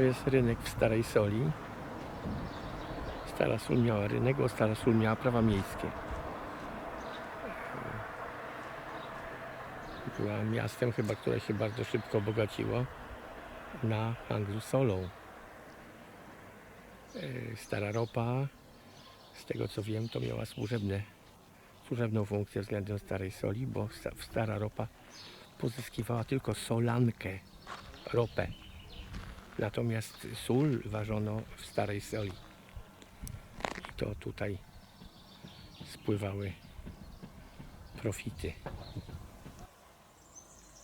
To jest rynek w Starej Soli. Stara Sól miała rynek, bo Stara Sól miała prawa miejskie. Była miastem chyba, które się bardzo szybko obogaciło na handlu solą. E, Stara ropa, z tego co wiem, to miała służebne, służebną funkcję względem Starej Soli, bo sta- Stara ropa pozyskiwała tylko solankę, ropę. Natomiast sól ważono w Starej Soli. I to tutaj spływały profity.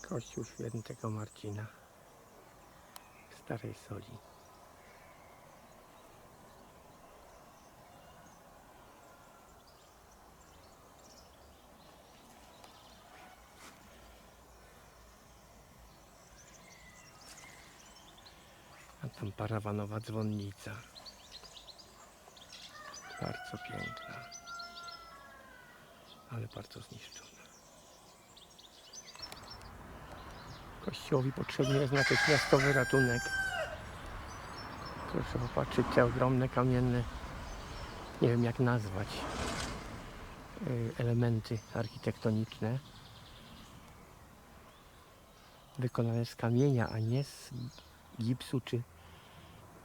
Kościół świętego Marcina w Starej Soli. Tam parawanowa dzwonnica. Bardzo piękna. Ale bardzo zniszczona. Kościołowi potrzebny jest natychmiastowy ratunek. Proszę popatrzeć, te ogromne kamienne, nie wiem jak nazwać, y, elementy architektoniczne. Wykonane z kamienia, a nie z gipsu czy,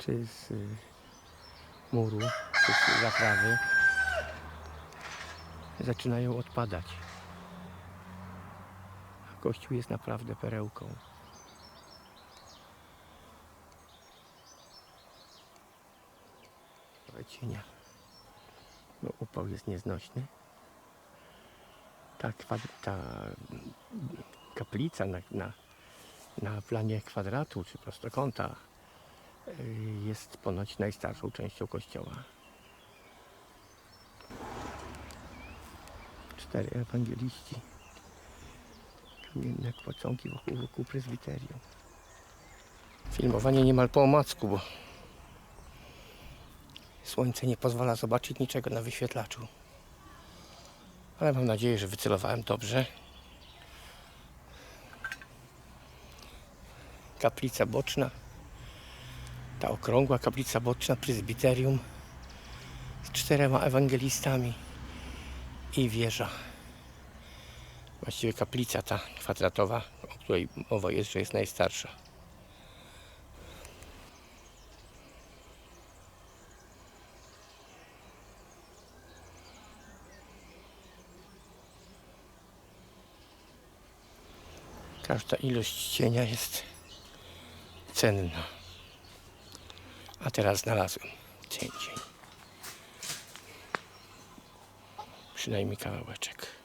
czy z y, muru, czy z zaprawy. Zaczynają odpadać. Kościół jest naprawdę perełką. Cienia. Bo upał jest nieznośny. Ta, ta kaplica na, na, na planie kwadratu czy prostokąta jest ponoć najstarszą częścią kościoła. Cztery ewangeliści. Kamienne płaconki wokół, wokół prezbiterium. Filmowanie niemal po omacku, bo słońce nie pozwala zobaczyć niczego na wyświetlaczu. Ale mam nadzieję, że wycelowałem dobrze. Kaplica boczna. Ta okrągła kaplica boczna, prezbiterium z czterema ewangelistami i wieża. Właściwie kaplica ta kwadratowa, o której mowa jest, że jest najstarsza. Każda ilość cienia jest cenna. A teraz znalazłem cień, cień. Przynajmniej kawałeczek.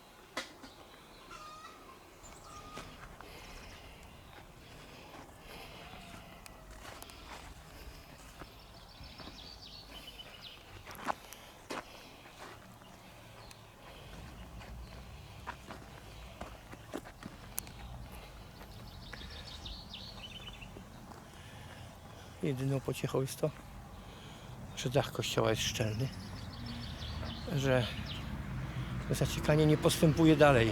Jedyną pociechą jest to, że dach kościoła jest szczelny, że zaciekanie nie postępuje dalej.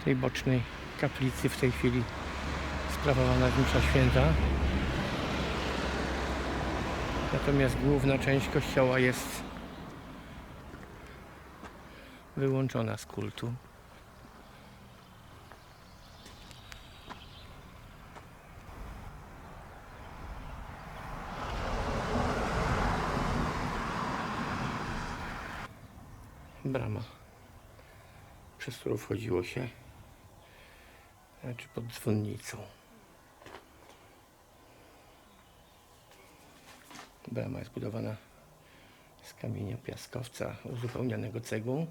W tej bocznej kaplicy w tej chwili sprawowana msza święta. Natomiast główna część kościoła jest wyłączona z kultu. Brama, przez którą wchodziło się, znaczy pod dzwonnicą. Brama jest budowana z kamienia piaskowca uzupełnianego cegłą.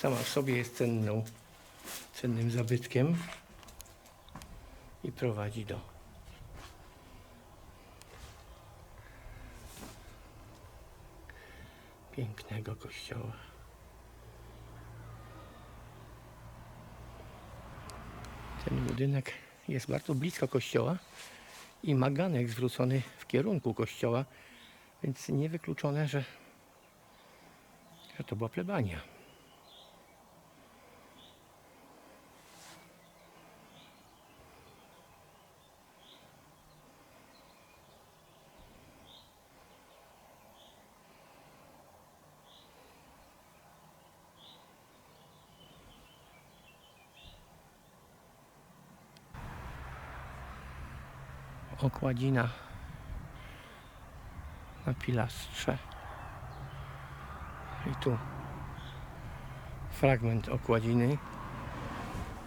Sama w sobie jest cenną, cennym zabytkiem i prowadzi do pięknego kościoła. Ten budynek jest bardzo blisko kościoła i ma ganek zwrócony w kierunku kościoła Więc niewykluczone, że, że to była plebania. Okładzina na pilastrze. I tu fragment okładziny,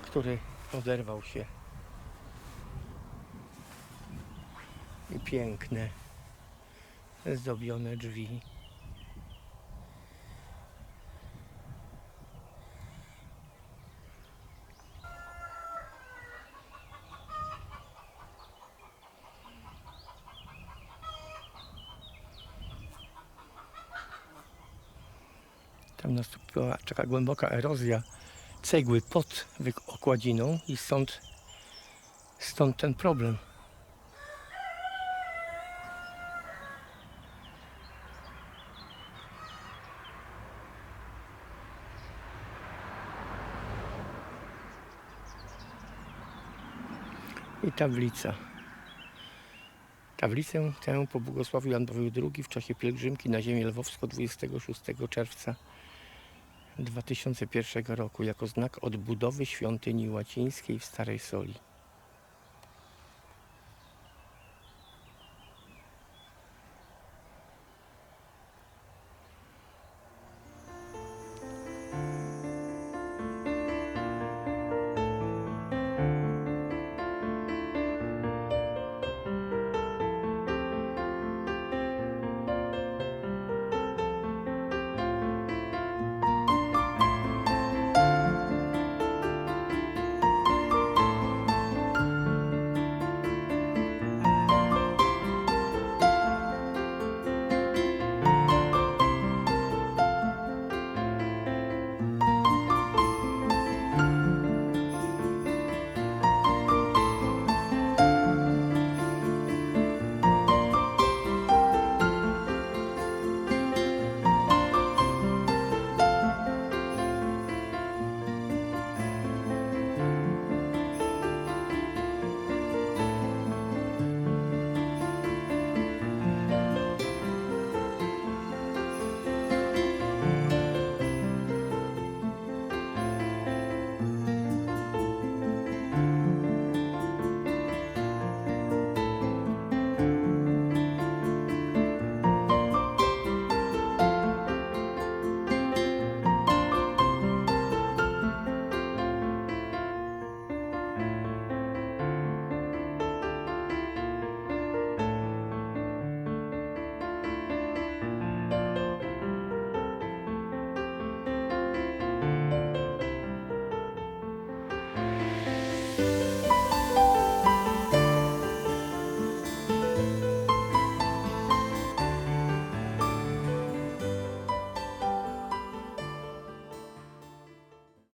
który oderwał się. I piękne, zdobione drzwi. Tam nastąpiła taka głęboka erozja cegły pod okładziną i stąd, stąd ten problem. I tablica. Tablicę tę pobłogosławił Jan Paweł II w czasie pielgrzymki na ziemię lwowską 26 czerwca 2001 roku jako znak odbudowy świątyni łacińskiej w Starej Soli.